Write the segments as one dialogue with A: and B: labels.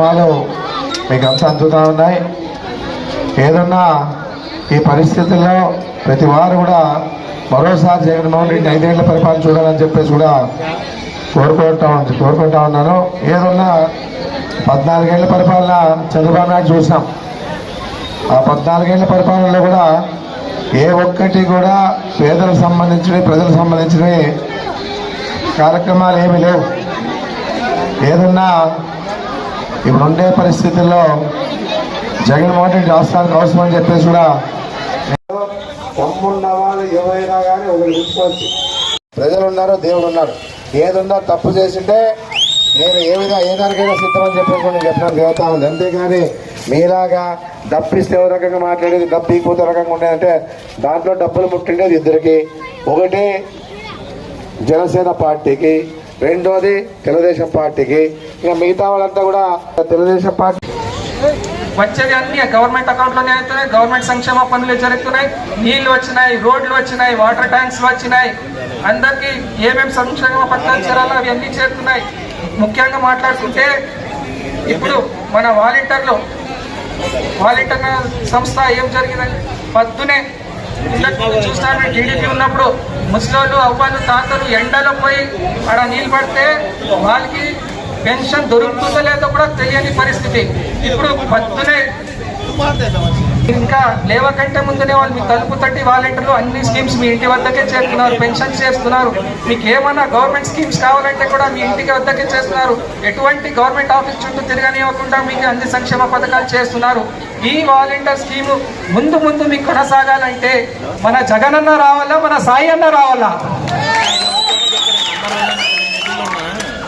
A: కార్యక్రమాలు మీకు అంత అందుతూ ఉన్నాయి. ఏదన్నా ఈ పరిస్థితుల్లో ప్రతి వారు కూడా మరోసారి జగన్మోహన్ రెడ్డి ఐదేళ్ళ పరిపాలన చూడాలని చెప్పేసి కూడా కోరుకుంటా ఉంది కోరుకుంటా ఉన్నాను. ఏదన్నా పద్నాలుగేళ్ళ పరిపాలన చంద్రబాబు నాయుడు చూసాం. ఆ పద్నాలుగేళ్ళ పరిపాలనలో కూడా ఏ ఒక్కటి కూడా పేదలకు సంబంధించినవి ప్రజలకు సంబంధించినవి కార్యక్రమాలు ఏమీ లేవు. ఏదన్నా ఇప్పుడుండే పరిస్థితుల్లో జగన్మోహన్ రెడ్డి రాష్ట్రానికి అవసరం అని చెప్పేసి కూడా తమ్మున్న వాళ్ళు ఎవరైనా కానీ ఒకరు చూసుకోవచ్చు ప్రజలు ఉన్నారు దేవుడు ఉన్నాడు. ఏదున్నా తప్పు చేసింటే నేను ఏ విధంగా ఏ దానికైనా సిద్ధమని చెప్పేసి కూడా నేను చెప్పినాను. దేవతా ఉంది. అంతేగాని మీలాగా డబ్బిస్తే ఒక రకంగా మాట్లాడేది డబ్బు ఈకపోతే రకంగా ఉండేదంటే దాంట్లో డబ్బులు ముట్టిండేది ఇద్దరికి. ఒకటి జనసేన పార్టీకి రెండోది తెలుగుదేశం పార్టీకి. ఇక మిగతా వాళ్ళంతా కూడా తెలుగుదేశం పార్టీ
B: వచ్చేది అన్ని గవర్నమెంట్ అకౌంట్లోనే అవుతున్నాయి గవర్నమెంట్ సంక్షేమ పనులు జరుగుతున్నాయి నీళ్ళు వచ్చినాయి రోడ్లు వచ్చినాయి వాటర్ ట్యాంక్స్ వచ్చినాయి. అందరికీ ఏమేమి సంక్షేమ పథకాలు చేరాలో అవి అన్నీ చేరుతున్నాయి. ముఖ్యంగా మాట్లాడుకుంటే ఇప్పుడు మన వాలంటీర్లు వాలంటీర్ సంస్థ ఏం జరిగిందండి పొద్దునే చూస్తాను టీడీపీ ఉన్నప్పుడు ముసలోళ్ళు అవ్వాళ్ళు తాతలు ఎండలో పోయి అక్కడ నీళ్ళు పడితే వాళ్ళకి పెన్షన్ దొరుకుతుందో లేదో కూడా తెలియని పరిస్థితి. ఇప్పుడు పొద్దునే ఇంకా లేవకంటే ముందునే వాళ్ళు మీ తలుపు తట్టి వాలంటీర్లు అన్ని స్కీమ్స్ మీ ఇంటి వద్దకే చేస్తున్నారు పెన్షన్ చేస్తున్నారు. మీకు ఏమన్నా గవర్నమెంట్ స్కీమ్స్ కావాలంటే కూడా మీ ఇంటికి వద్దకే చేస్తున్నారు. ఎటువంటి గవర్నమెంట్ ఆఫీస్ చుట్టూ తిరగనివ్వకుండా మీకు అన్ని సంక్షేమ పథకాలు చేస్తున్నారు. ఈ వాలంటీర్ స్కీము ముందు ముందు మీకు కొనసాగాలంటే మన జగనన్న రావాలా మన సాయి అన్న రావాలా?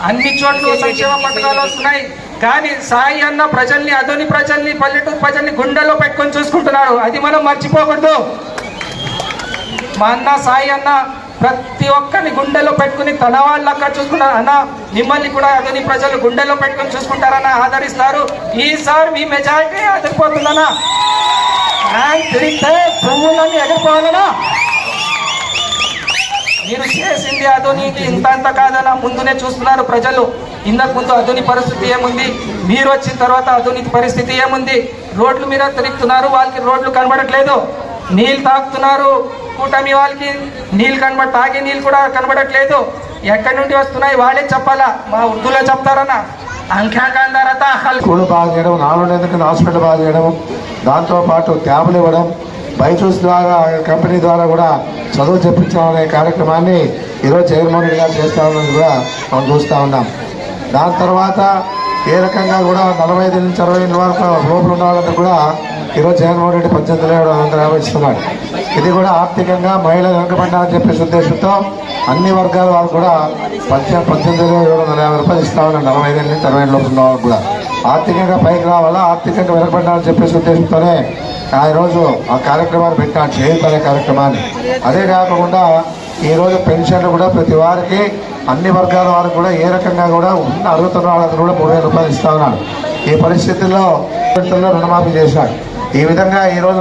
B: అన్ని చోట్ల సంక్షేమ పథకాలు వస్తున్నాయి. కానీ సాయి అన్న ప్రజల్ని అదోని ప్రజల్ని పల్లెటూరు ప్రజల్ని గుండెలో పెట్టుకొని చూసుకుంటున్నాడు అది మనం మర్చిపోకూడదు. మా అన్న సాయి అన్న ప్రతి ఒక్కరిని గుండెలో పెట్టుకుని తన వాళ్ళు అక్కడ చూసుకుంటారు. అన్న మిమ్మల్ని కూడా అదని ప్రజలు గుండెలో పెట్టుకొని చూసుకుంటారన్న ఆదరిస్తారు. ఈసారి మీ మెజారిటీ ఎదిరిపోతుందన్నా. తిరిగితే పువ్వులన్నీ ఎగిరిపోవాలనా మీరు చేసింది అధోనికి ఇంత అంత కాదన్న ముందునే చూస్తున్నారు ప్రజలు. ఇంతకు ముందు అధుని పరిస్థితి ఏముంది? మీరు వచ్చిన తర్వాత అధునికి పరిస్థితి ఏముంది? రోడ్లు మీద తిరుగుతున్నారు వాళ్ళకి రోడ్లు కనబడట్లేదు. నీళ్ళు తాగుతున్నారు కూటమి వాళ్ళకి నీళ్ళు కనబడ తాగే నీళ్ళు కూడా కనబడట్లేదు. ఎక్కడి నుండి వస్తున్నాయి? వాళ్ళే చెప్పాలా? మా ఉర్దూలో చెప్తారన్న. అంఖ్యాకాందారత
A: స్కూల్ బాగా చేయడం నాలుగు హాస్పిటల్ బాగా చేయడం దాంతోపాటు ట్యాబ్లు ఇవ్వడం బైజూస్ ద్వారా కంపెనీ ద్వారా కూడా చదువు చెప్పించాలనే కార్యక్రమాన్ని ఈరోజు జగన్మోహన్ రెడ్డి గారు చేస్తా ఉన్నది కూడా మనం చూస్తూ ఉన్నాం. దాని తర్వాత ఏ రకంగా కూడా నలభై ఐదు నుంచి అరవై ఐదు వరకు లోపల ఉన్న కూడా ఈరోజు జగన్మోహన్ రెడ్డి పద్దెనిమిది ఏడు వందల యాభై ఇస్తున్నాడు ఇది కూడా ఆర్థికంగా మహిళలు వెనుకబడ్డారని చెప్పేసి ఉద్దేశంతో అన్ని వర్గాల వారు కూడా పద్దెనిమిది పద్దెనిమిది వేల ఏడు వందల యాభై రూపాయలు ఇస్తా ఉన్నాడు నలభై ఐదు నుంచి అరవై ఐదు లోపల ఉన్న వాళ్ళకి కూడా. ఆర్థికంగా పైకి రావాలా? ఆర్థికంగా వెనకబడ్డారని చెప్పేసి ఉద్దేశంతోనే ఆ రోజు ఆ కార్యక్రమాన్ని పెట్టిన చేయూత అనే కార్యక్రమాన్ని. అదే కాకుండా ఈరోజు పెన్షన్లు కూడా ప్రతి వారికి అన్ని వర్గాల వారికి కూడా ఏ రకంగా కూడా ఉన్న అడుగుతున్న వాళ్ళకి కూడా మూడు వేల రూపాయలు ఇస్తా ఉన్నాడు. ఈ పరిస్థితుల్లో విడతల్లో రుణమాఫీ చేశాడు. ఈ విధంగా ఈ రోజు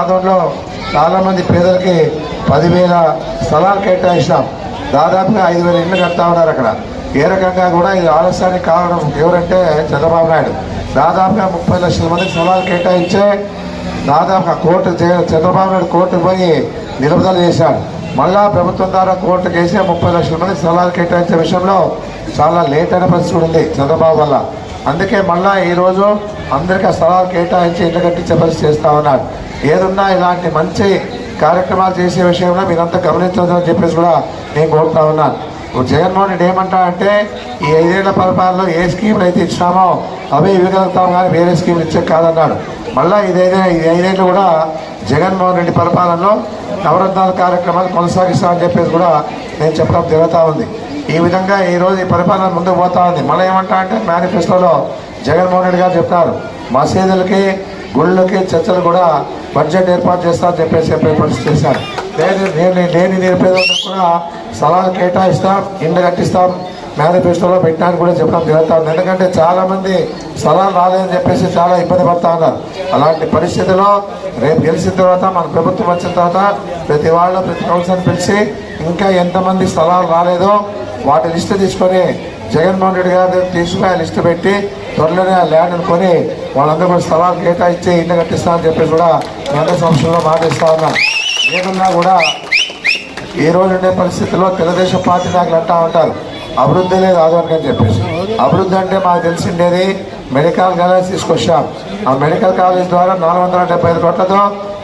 A: ఆదంలో చాలామంది పేదలకి పదివేల స్థలాలు కేటాయిస్తాం. దాదాపుగా ఐదు వేల ఇండ్లు కడతా ఉన్నారు అక్కడ. ఏ రకంగా కూడా ఇది ఆలస్యానికి కారణం ఎవరంటే చంద్రబాబు నాయుడు. దాదాపుగా ముప్పై లక్షల మందికి స్థలాలు కేటాయించే దాదాపుగా కోర్టు చే- చంద్రబాబు నాయుడు కోర్టుకు పోయి నిలుపుదల చేశాడు. మళ్ళా ప్రభుత్వం ద్వారా కోర్టు కేసే ముప్పై లక్షల మంది స్థలాలు కేటాయించే విషయంలో చాలా లేట్ అయిన పరిస్థితి ఉంది చంద్రబాబు వల్ల. అందుకే మళ్ళా ఈరోజు అందరికీ ఆ స్థలాలు కేటాయించి ఇల్లు కట్టించే పరిస్థితి చేస్తా ఉన్నాడు. ఏదున్నా ఇలాంటి మంచి కార్యక్రమాలు చేసే విషయంలో మీరంతా గమనించదని చెప్పేసి కూడా నేను కోరుతా ఉన్నాను. జగన్మోహన్ రెడ్డి ఏమంటా అంటే ఈ ఐదేళ్ళ పరిపాలనలో ఏ స్కీములు అయితే ఇచ్చినామో అవే ఇవ్వగలుగుతాం కానీ వేరే స్కీములు ఇచ్చే కాదన్నాడు. మళ్ళీ ఇదైతే ఈ ఐదేళ్ళు కూడా జగన్మోహన్ రెడ్డి పరిపాలనలో నవరత్నాల కార్యక్రమాలు కొనసాగిస్తామని చెప్పేసి కూడా నేను చెప్పడం జరుగుతూ ఉంది. ఈ విధంగా ఈరోజు ఈ పరిపాలన ముందుకు పోతా ఉంది. మళ్ళీ ఏమంటా అంటే మేనిఫెస్టోలో జగన్మోహన్ రెడ్డి గారు చెప్తారు మసీదులకి గుళ్ళకి చర్చలు కూడా బడ్జెట్ ఏర్పాటు చేస్తారని చెప్పేసి చెప్పే పరిస్థితి చేశారు. లేని లేని లేని నిరుపేదలకు కూడా స్థలాలు కేటాయిస్తాం ఇండ్లు కట్టిస్తాం మేనిఫెస్టోలో పెట్టడానికి కూడా చెప్పడం జరుగుతుంది. ఎందుకంటే చాలామంది స్థలాలు రాలేదని చెప్పేసి చాలా ఇబ్బంది పడతా ఉన్నారు. అలాంటి పరిస్థితిలో రేపు గెలిచిన తర్వాత మన ప్రభుత్వం వచ్చిన తర్వాత ప్రతి వాళ్ళు ప్రతి కౌన్సిల్ని పిలిచి ఇంకా ఎంతమంది స్థలాలు రాలేదో వాటి లిస్టు తీసుకొని జగన్మోహన్ రెడ్డి గారు తీసుకుని ఆ లిస్టు పెట్టి త్వరలోనే ఆ ల్యాండ్ అనుకొని వాళ్ళందరూ కూడా స్థలాలు కేటాయించి ఇల్లు కట్టిస్తామని చెప్పేసి కూడా మీ సంవత్సరంలో మాటిస్తా ఉన్నాం. ఏదన్నా కూడా ఈ రోజు ఉండే పరిస్థితుల్లో తెలుగుదేశం పార్టీ నాయకులు అంటా ఉంటారు అభివృద్ధి లేదు ఆదరణ అని చెప్పేసి. అభివృద్ధి అంటే మాకు తెలిసిండేది మెడికల్ కాలేజ్ తీసుకొచ్చాం. ఆ మెడికల్ కాలేజ్ ద్వారా నాలుగు వందల డెబ్బై ఐదు కోట్లతో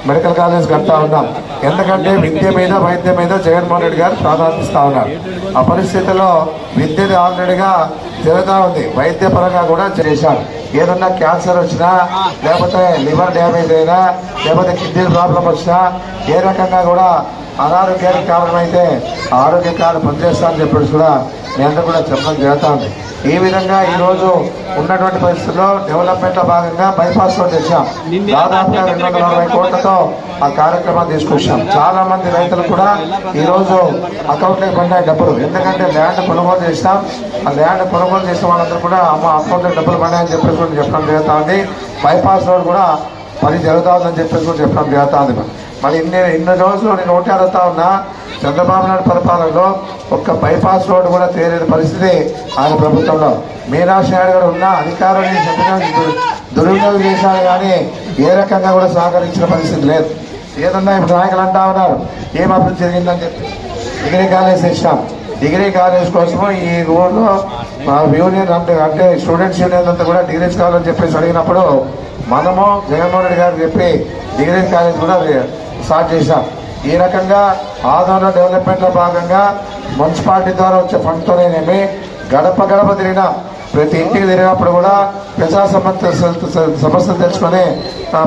A: మెడికల్ కాలేజ్ కడతా ఉన్నాం. ఎందుకంటే విద్య మీద వైద్యం మీద జగన్మోహన్ రెడ్డి గారు ప్రాధాన్యత ఉన్నారు. ఆ పరిస్థితుల్లో విద్యది ఆల్రెడీగా జరుగుతూ ఉంది. వైద్యపరంగా కూడా చేశారు. ఏదన్నా క్యాన్సర్ వచ్చినా లేకపోతే లివర్ డ్యామేజ్ అయినా లేకపోతే కిడ్నీ ప్రాబ్లం వచ్చినా ఏ రకంగా కూడా అనారోగ్యానికి కారణమైతే ఆరోగ్య కార్డు పనిచేస్తామని చెప్పేసి కూడా మీ అందరూ కూడా చెప్పడం జరుగుతూ ఉంది ఈ విధంగా ఈ రోజు ఉన్నటువంటి పరిస్థితుల్లో డెవలప్మెంట్లో భాగంగా బైపాస్ రోడ్ తెచ్చాం. దాదాపుగా రెండు వందల అరవై కోట్లతో ఆ కార్యక్రమాన్ని తీసుకొచ్చాం. చాలా మంది రైతులు కూడా ఈ రోజు అకౌంట్లో పడినాయి డబ్బులు. ఎందుకంటే ల్యాండ్ కొనుగోలు చేస్తాం ఆ ల్యాండ్ కొనుగోలు చేసిన వాళ్ళందరూ కూడా అమ్మ అకౌంట్లో డబ్బులు పడినాయని చెప్పేసి కూడా చెప్పడం జరుగుతూ ఉంది బైపాస్ రోడ్ కూడా పని జరుగుతుందని చెప్పేసి కూడా చెప్పడం జరుగుతుంది. మరి ఇన్ని ఇన్ని రోజులు నేను ఒకటి అడుగుతా ఉన్నా చంద్రబాబు నాయుడు పరిపాలనలో ఒక్క బైపాస్ రోడ్డు కూడా తేలేని పరిస్థితి ఆయన ప్రభుత్వంలో. మీనాక్షి నాయుడు గారు ఉన్న అధికారాన్ని దుర్వినియోగం చేశారు కానీ ఏ రకంగా కూడా సహకరించిన పరిస్థితి లేదు. ఏదన్నా ఇప్పుడు నాయకులు అంటా ఉన్నారు ఏం అభివృద్ధి జరిగిందని చెప్పి. డిగ్రీ కాలేజ్ ఇచ్చాం డిగ్రీ కాలేజ్ కోసము ఈ ఊళ్ళో మా యూనియన్ అంటే అంటే స్టూడెంట్స్ యూనియన్ అంతా కూడా డిగ్రీస్ కావాలని చెప్పేసి అడిగినప్పుడు మనము జగన్మోహన్ రెడ్డి గారు చెప్పి డిగ్రీ కాలేజ్ కూడా స్టార్ట్ చేశాం. ఈ రకంగా ఆదరణ డెవలప్మెంట్లో భాగంగా మున్సిపాలిటీ ద్వారా వచ్చే ఫండ్తోనేమి గడప గడప తిరిగిన ప్రతి ఇంటికి తిరిగినప్పుడు కూడా ప్రజా సమస్య సమస్యలు తెలుసుకొని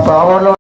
A: ప్రాబ్లంలో